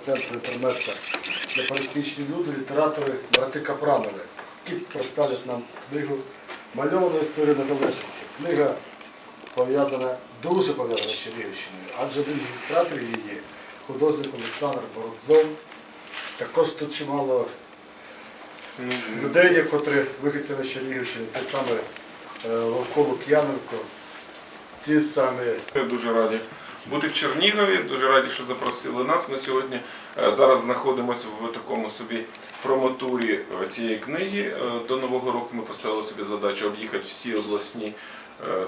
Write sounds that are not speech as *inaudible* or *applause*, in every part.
Центру інтернету для пересічні люди, літератори, брати Капранови, які представлять нам книгу Мальована історія незалежності. Книга пов'язана, дуже пов'язана з Чернігівщиною, адже один з ілюстраторів її, художник Олександр Бородзов. Також тут чимало людей, котрі вихідцями з Чернігівщини, той самий е, Вовко Лук'яненко, ті самі Ми дуже раді бути в Чернігові. Дуже раді, що запросили нас. Ми сьогодні е, зараз знаходимося в такому собі промотурі е, цієї книги. Е, До нового року ми поставили собі задачу об'їхати всі обласні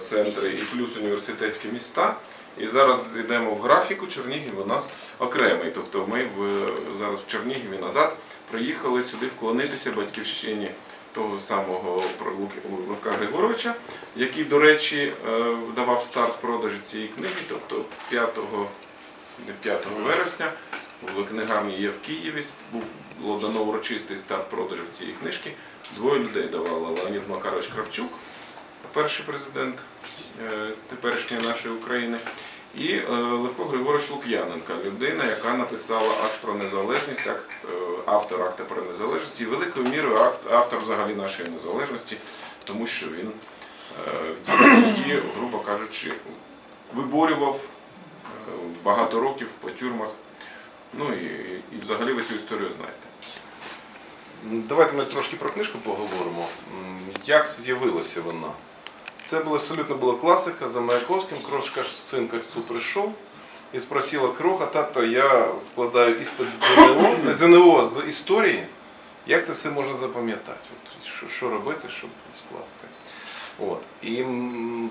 центри і плюс університетські міста. І зараз йдемо в графіку. Чернігів у нас окремий. Тобто ми в, зараз в Чернігові назад приїхали сюди вклонитися батьківщині того самого Левка Григоровича, який, до речі, е, давав старт продажі цієї книги, тобто 5, не 5 вересня в книгарні є в Києві, був було дано урочистий старт продажів цієї книжки. Двоє людей давали Леонід Макарович Кравчук, перший президент е, теперішньої нашої України, і е, Левко Григорович Лук'яненка, людина, яка написала акт про незалежність, акт, е, автор акта про незалежність, і великою мірою автор взагалі нашої незалежності, тому що він е, її, грубо кажучи, виборював багато років по тюрмах. Ну і, і взагалі ви цю історію знаєте. Давайте ми трошки про книжку поговоримо. Як з'явилася вона? Це була абсолютно була класика за Маяковським. Крошка син к отцу прийшов і спросила Кроха, тато, я складаю іспит з ЗНО, ЗНО з історії. Як це все можна запам'ятати? От, що, що робити, щоб скласти? От. І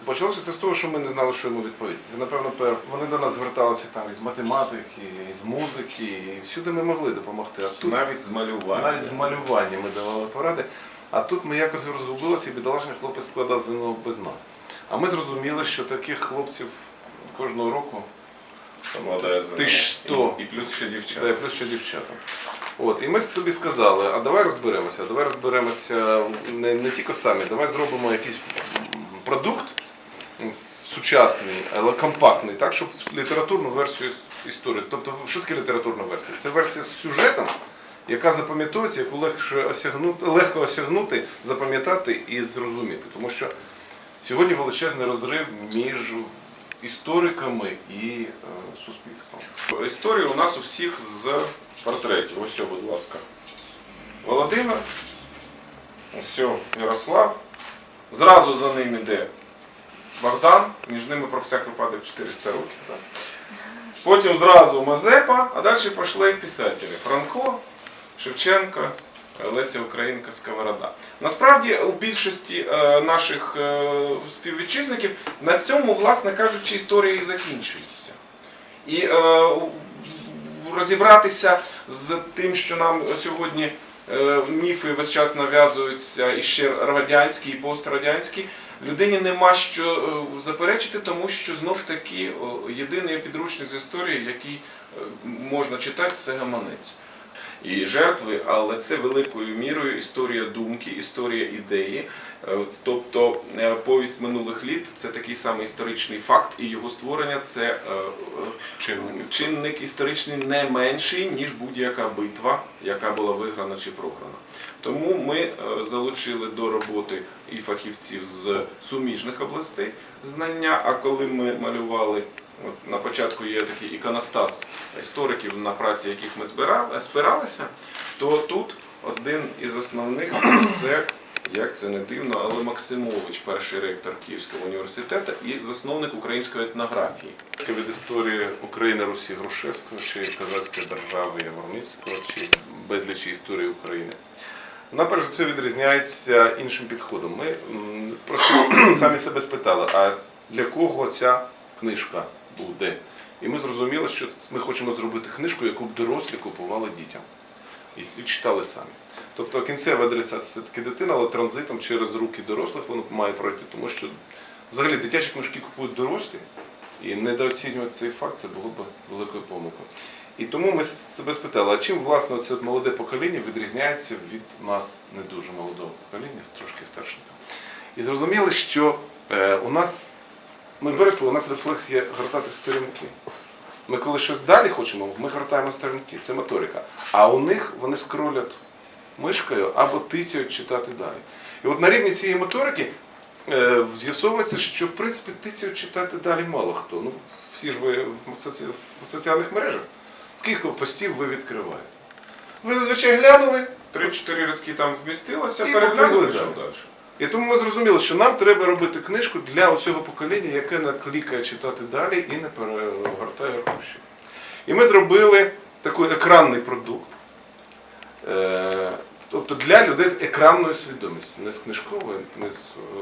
почалося це з того, що ми не знали, що йому відповісти. Це, напевно, пер... вони до нас зверталися там із математики, із музики, і всюди ми могли допомогти. А тут Навіть з малювання. навіть з малювання ми давали поради. А тут ми якось розгубилися, і бідолашний хлопець складав ЗНО без нас. А ми зрозуміли, що таких хлопців кожного року Складає ЗНО. 1100. І, і плюс ще дівчата. да, плюс ще дівчата. От, і ми собі сказали, а давай розберемося, давай розберемося не, не тільки самі, давай зробимо якийсь продукт сучасний, але компактний, так, щоб літературну версію історії. Тобто, що таке літературна версія? Це версія з сюжетом, яка запам'ятовується, яку легше осягнути, легко осягнути, запам'ятати і зрозуміти. Тому що сьогодні величезний розрив між істориками і е, суспільством. Історія у нас у всіх з портретів. Ось, будь ласка. Володимир, ось Ярослав. Зразу за ним іде Богдан, між ними про всяк випадок 400 років. Так? Потім зразу Мазепа, а далі пішли писателі. Франко, Шевченко, Леся Українка, Сковорода. Насправді у більшості е, наших е, співвітчизників на цьому, власне кажучи, історія і закінчується. І е, розібратися з тим, що нам сьогодні міфи весь час нав'язуються і ще радянські, і пострадянські, людині нема що заперечити, тому що знов таки єдиний підручник з історії, який можна читати, це гаманець. І жертви, але це великою мірою історія думки, історія ідеї. Е, Тобто е, повість минулих літ це такий самий історичний факт, і його створення це е, Чинник. чинник історичний не менший, ніж будь-яка битва, яка була виграна чи програна. Тому ми залучили до роботи і фахівців з суміжних областей знання. А коли ми малювали, от на початку є такий іконостас істориків, на праці яких ми збирали, спиралися, то тут один із основних *clears throat* це. Як це не дивно, але Максимович, перший ректор Київського університету і засновник української етнографії. від історії України Русі Грушевського, чи Козацької держави Яворницького, чи безлічі історії України. Вона перш за все відрізняється іншим підходом. Ми просто *clears throat* самі себе спитали, а для кого ця книжка буде? І ми зрозуміли, що ми хочемо зробити книжку, яку б дорослі купували дітям і, читали самі. Тобто кінцева адресат це таки дитина, але транзитом через руки дорослих воно має пройти, тому що взагалі дитячі книжки купують дорослі, і недооцінювати цей факт це було б великою помилкою. І тому ми себе спитали, а чим власне це молоде покоління відрізняється від нас не дуже молодого покоління, трошки старшого. І зрозуміли, що е, у нас ми виросли, у нас рефлекс є гортати сторінки. Ми коли щось далі хочемо, ми гортаємо сторінки, це моторика. А у них вони скролять мишкою або тицяють читати далі. І от на рівні цієї моторики е, з'ясовується, що в принципі тицяють читати далі мало хто. Ну, всі ж ви в, соці... в соціальних мережах. Скільки постів ви відкриваєте? Ви зазвичай глянули, Три-чотири рядки там вмістилося, І переглянули пішов далі. І тому ми зрозуміли, що нам треба робити книжку для цього покоління, яке не клікає читати далі і не перегортає аркуші. І ми зробили такий екранний продукт. Е, Тобто для людей з екранною свідомістю, не з книжковою, не з,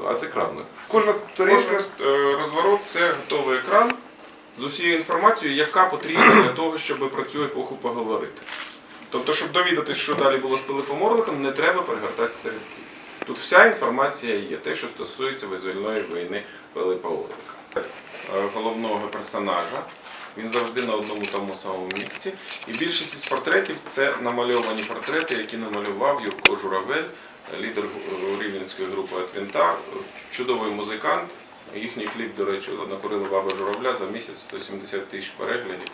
а з екранною. Кожна сторінка е, розворот це готовий екран з усією інформацією, яка потрібна для того, щоб про цю епоху поговорити. Тобто, щоб довідатись, що далі було з Пилипом Орликом, не треба перегортати сторінки. Тут вся інформація є, те, що стосується визвольної війни Пилипа Орлика. Е, Головного персонажа. Він завжди на одному тому самому місці. І більшість із портретів це намальовані портрети, які намалював Юрко Журавель, лідер гу- рівненської групи Атвінта, чудовий музикант. Їхній кліп, до речі, накурили баба журавля за місяць 170 тисяч переглядів.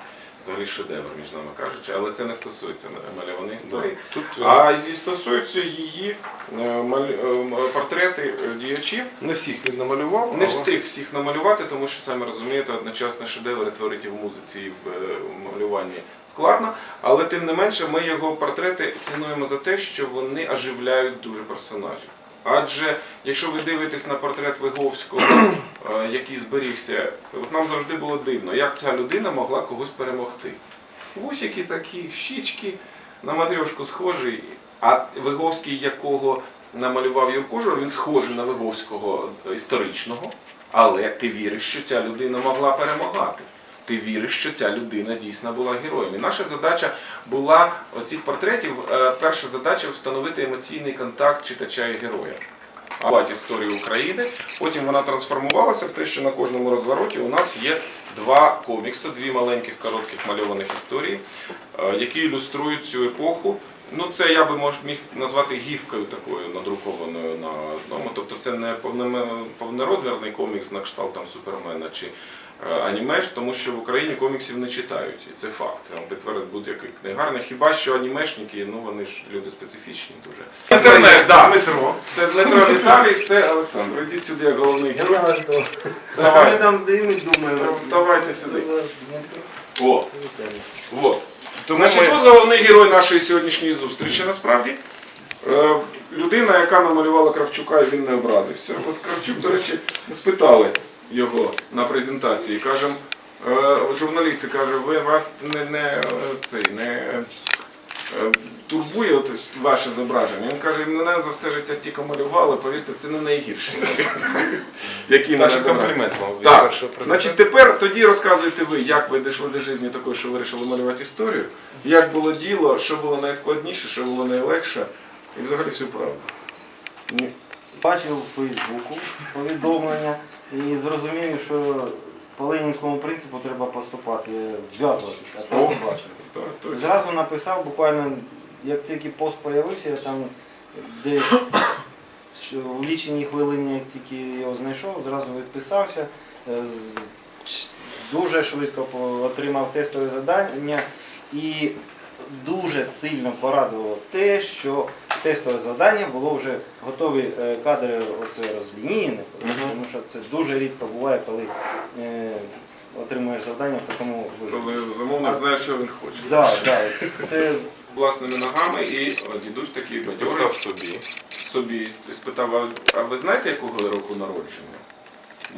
Взагалі шедевр, між нами кажучи, але це не стосується намальованої історії. тут е, А і стосуються її е, е, портрети діячів. не всіх він намалював. Не встиг всіх намалювати, тому що самі розумієте, одночасно шедеври творити в музиці і в малюванні складно. Але тим не менше, ми його портрети цінуємо за те, що вони оживляють дуже персонажів. Адже якщо ви дивитесь на портрет Виговського, *clears throat* е, який зберігся, от нам завжди було дивно, як ця людина могла когось перемогти. Вусики такі, щічки, на матрьошку схожий, а Виговський, якого намалював Юрко Жур, він схожий на Виговського історичного, але ти віриш, що ця людина могла перемагати. Ти віриш, що ця людина дійсно була героєм. І наша задача була оцих портретів. е, Перша задача встановити емоційний контакт читача і героя. А історії України. Потім вона трансформувалася в те, що на кожному розвороті у нас є два комікси, дві маленьких коротких мальованих історії, е, які ілюструють цю епоху. Ну, це я би мож, міг назвати гівкою такою надрукованою на одному. Тобто це не повнорозмірний комікс на кшталт там Супермена чи е, анімеш, тому що в Україні коміксів не читають, і це факт. Вам підтвердить будь-який книгарник. Хіба що анімешники, ну вони ж люди специфічні дуже. Інтернет, да. так. метро. Це Дмитро Віталій, це Олександр. Ідіть сюди, як головний герой. Ми Вставай. там здаємо, думаємо. Вставайте сюди. О, вот. Тому Значить, от головний герой нашої сьогоднішньої зустрічі насправді. Е, людина, яка намалювала Кравчука, і він не образився. От Кравчук, до речі, ми спитали його на презентації. Кажемо, е, журналісти каже, ви вас не, не, е, цей, не е, турбує от ваше зображення. Він каже, мене за все життя стільки малювали, повірте, це не найгірше. Який мене Наш комплімент вам Так, значить, тепер тоді розказуйте ви, як ви дійшли до житті такої, що вирішили малювати історію, як було діло, що було найскладніше, що було найлегше, і взагалі всю правду. Ні. Бачив у Фейсбуку повідомлення і зрозумів, що по ленінському принципу треба поступати, зв'язуватися, а то не бачив. Зразу написав, буквально, як тільки пост з'явився, я там десь в ліченій хвилині, як тільки його знайшов, зразу відписався. Е, Дуже швидко отримав тестове завдання і дуже сильно порадувало те, що тестове завдання було вже готові е, кадри оце розлінійні, тому що це дуже рідко буває, коли е, отримуєш завдання в такому вигляді. Коли замовник знає, що він хоче. Да, да. Це Власними ногами і о, дідусь такий бадьорий Писав собі. собі спитав, «А- а ви знаєте, якого року народження?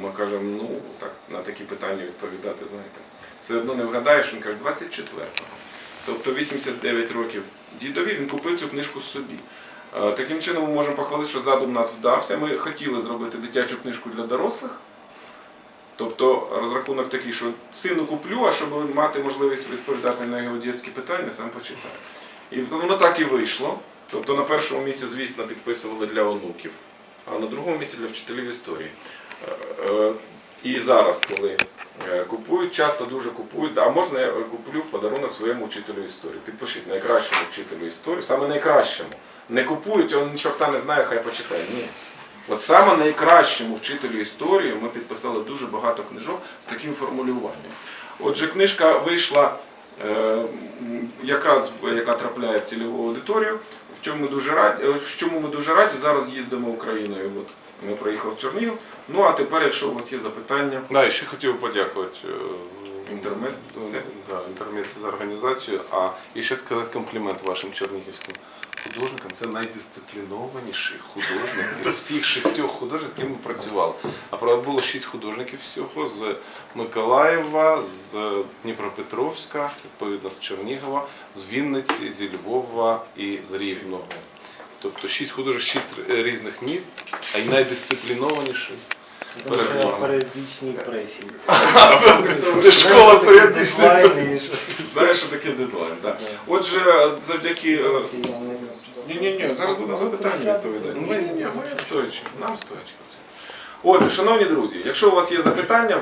Ми кажемо, ну так на такі питання відповідати, знаєте. Все одно не вгадаєш, він каже, 24-го. Тобто 89 років дідові, він купив цю книжку собі. Е, Таким чином ми можемо похвалити, що задум нас вдався. Ми хотіли зробити дитячу книжку для дорослих. Тобто розрахунок такий, що сину куплю, а щоб мати можливість відповідати на його дітські питання, сам почитаю. І воно так і вийшло. Тобто на першому місці, звісно, підписували для онуків, а на другому місці для вчителів історії. Е, е, І зараз, коли купують, часто дуже купують, а можна я куплю в подарунок своєму вчителю історії. Підпишіть найкращому вчителю історії, саме найкращому. Не купують, він нічого не знає, хай почитає. Ні. От саме найкращому вчителю історії ми підписали дуже багато книжок з таким формулюванням. Отже, книжка вийшла е, якраз яка трапляє в цільову аудиторію. В чому ми дуже раді, е, в чому ми дуже раді. Зараз їздимо Україною. От ми приїхали в Чернігів. Ну а тепер, якщо у вас є запитання, Да, і ще хотів подякувати е, Інтермед, все. Да, інтермет за організацію, а і ще сказати комплімент вашим чернігівським художникам. Це найдисциплінованіший художник *laughs* з всіх шістьох художників, з якими ми працювали. А правда було шість художників всього з Миколаєва, з Дніпропетровська, відповідно з Чернігова, з Вінниці, зі Львова і з Рівного. Тобто шість художників, шість різних міст, а й найдисциплінованіший. Тому що періодичній пресі. *laughs* Це школа періодичної. Знаєш, що таке дедлайн. Да. Да. Отже, завдяки. е, Я не- Ні, ні, ні, зараз будемо запитання відповідати. Ні, ні, ні, ми стоячи, нам стоячи. Отже, шановні друзі, якщо у вас є запитання,